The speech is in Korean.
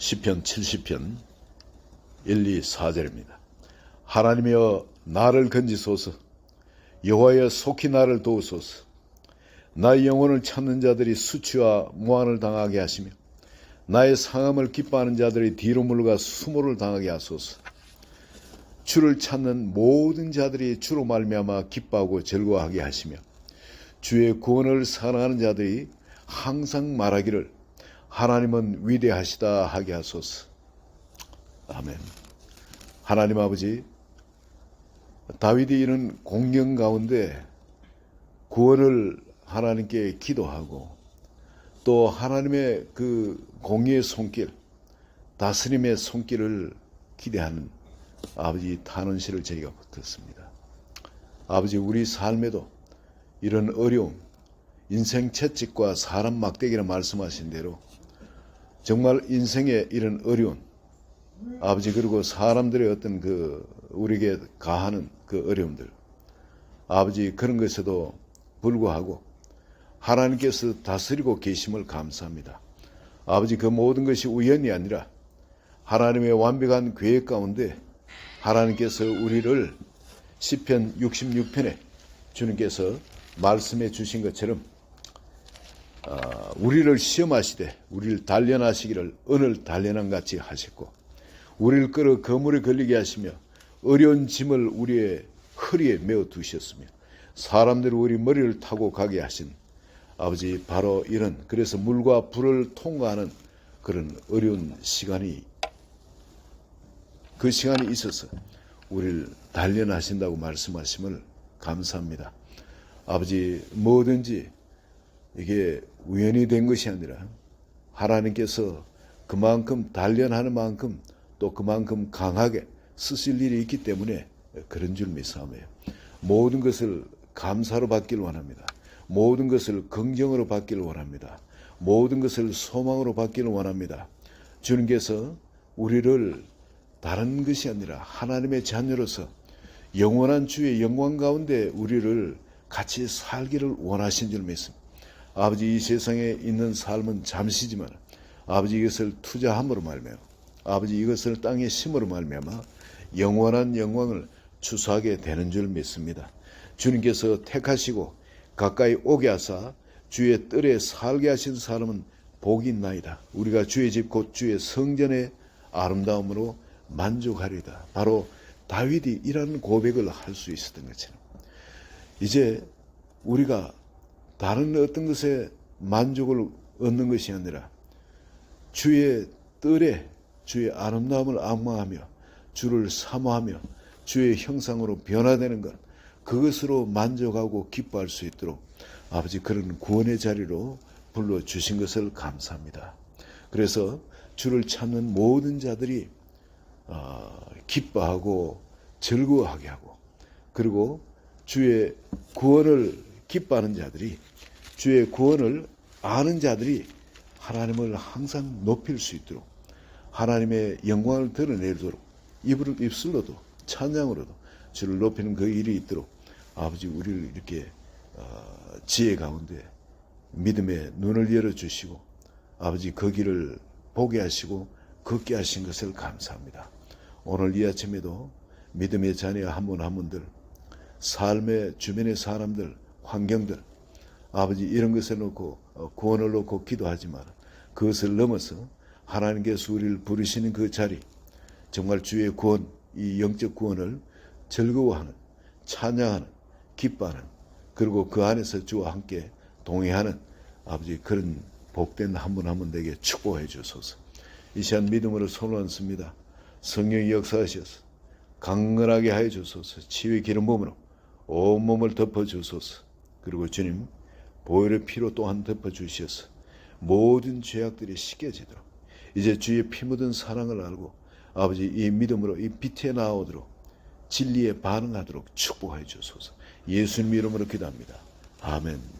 시편 70편 1, 2, 4절입니다. 하나님이여 나를 건지소서. 여호와여 속히 나를 도우소서. 나의 영혼을 찾는 자들이 수치와 무한을 당하게 하시며 나의 상함을 기뻐하는 자들이 뒤로 물러가 수모를 당하게 하소서. 주를 찾는 모든 자들이 주로 말미암아 기뻐하고 즐거워하게 하시며 주의 구원을 사랑하는 자들이 항상 말하기를 하나님은 위대하시다 하게 하소서. 아멘. 하나님 아버지, 다윗이 이런 공경 가운데 구원을 하나님께 기도하고 또 하나님의 그 공의의 손길, 다스림의 손길을 기대하는 아버지 탄원시를 저희가 붙었습니다. 아버지 우리 삶에도 이런 어려움, 인생 채찍과 사람 막대기라 말씀하신 대로 정말 인생의 이런 어려운 아버지 그리고 사람들의 어떤 그 우리에게 가하는 그 어려움들 아버지 그런 것에도 불구하고 하나님께서 다스리고 계심을 감사합니다. 아버지 그 모든 것이 우연이 아니라 하나님의 완벽한 계획 가운데 하나님께서 우리를 시편 66편에 주님께서 말씀해 주신 것처럼 아, 우리를 시험하시되 우리를 단련하시기를 은을 단련한 같이 하셨고 우리를 끌어 거물에 걸리게 하시며 어려운 짐을 우리의 허리에 메어 두셨으며 사람들이 우리 머리를 타고 가게 하신 아버지 바로 이런 그래서 물과 불을 통과하는 그런 어려운 시간이 그 시간이 있어서 우리를 단련하신다고 말씀하심을 감사합니다. 아버지 뭐든지 이게 우연히 된 것이 아니라 하나님께서 그만큼 단련하는 만큼 또 그만큼 강하게 쓰실 일이 있기 때문에 그런 줄 믿사오며 모든 것을 감사로 받기를 원합니다. 모든 것을 긍정으로 받기를 원합니다. 모든 것을 소망으로 받기를 원합니다. 주님께서 우리를 다른 것이 아니라 하나님의 자녀로서 영원한 주의 영광 가운데 우리를 같이 살기를 원하신 줄 믿습니다. 아버지 이 세상에 있는 삶은 잠시지만 아버지 이것을 투자함으로 말며 아버지 이것을 땅에 심으로 말미암아 영원한 영광을 추수하게 되는 줄 믿습니다. 주님께서 택하시고 가까이 오게 하사 주의 뜰에 살게 하신 사람은 복이 있나이다. 우리가 주의 집 곧 주의 성전의 아름다움으로 만족하리다. 바로 다윗이 이런 고백을 할 수 있었던 것처럼 이제 우리가 다른 어떤 것에 만족을 얻는 것이 아니라 주의 뜰에 주의 아름다움을 악마하며 주를 사모하며 주의 형상으로 변화되는 것 그것으로 만족하고 기뻐할 수 있도록 아버지 그런 구원의 자리로 불러 주신 것을 감사합니다. 그래서 주를 찾는 모든 자들이 어, 기뻐하고 즐거워하게 하고 그리고 주의 구원을 기뻐하는 자들이 주의 구원을 아는 자들이 하나님을 항상 높일 수 있도록 하나님의 영광을 드러내도록 입을, 입술로도 찬양으로도 주를 높이는 그 일이 있도록 아버지 우리를 이렇게 어, 지혜 가운데 믿음의 눈을 열어 주시고 아버지 그 길을 보게 하시고 걷게 하신 것을 감사합니다. 오늘 이 아침에도 믿음의 자녀 한 분 한 분들 삶의 주변의 사람들 환경들 아버지 이런 것을 놓고 어, 구원을 놓고 기도하지만 그것을 넘어서 하나님께서 우리를 부르시는 그 자리 정말 주의 구원 이 영적 구원을 즐거워하는 찬양하는 기뻐하는 그리고 그 안에서 주와 함께 동행하는 아버지 그런 복된 한 분 한 분 되게 축복해 주소서. 이 시간 믿음으로 손을 얹습니다. 성령이 역사하셔서 강건하게 하여 주소서. 치유의 기름 부음으로 온몸을 덮어 주소서. 그리고 주님 보혈의 피로 또한 덮어 주셔서 모든 죄악들이 씻겨지도록 이제 주의 피 묻은 사랑을 알고 아버지 이 믿음으로 이 빛에 나오도록 진리에 반응하도록 축복하여 주소서. 예수님 이름으로 기도합니다. 아멘.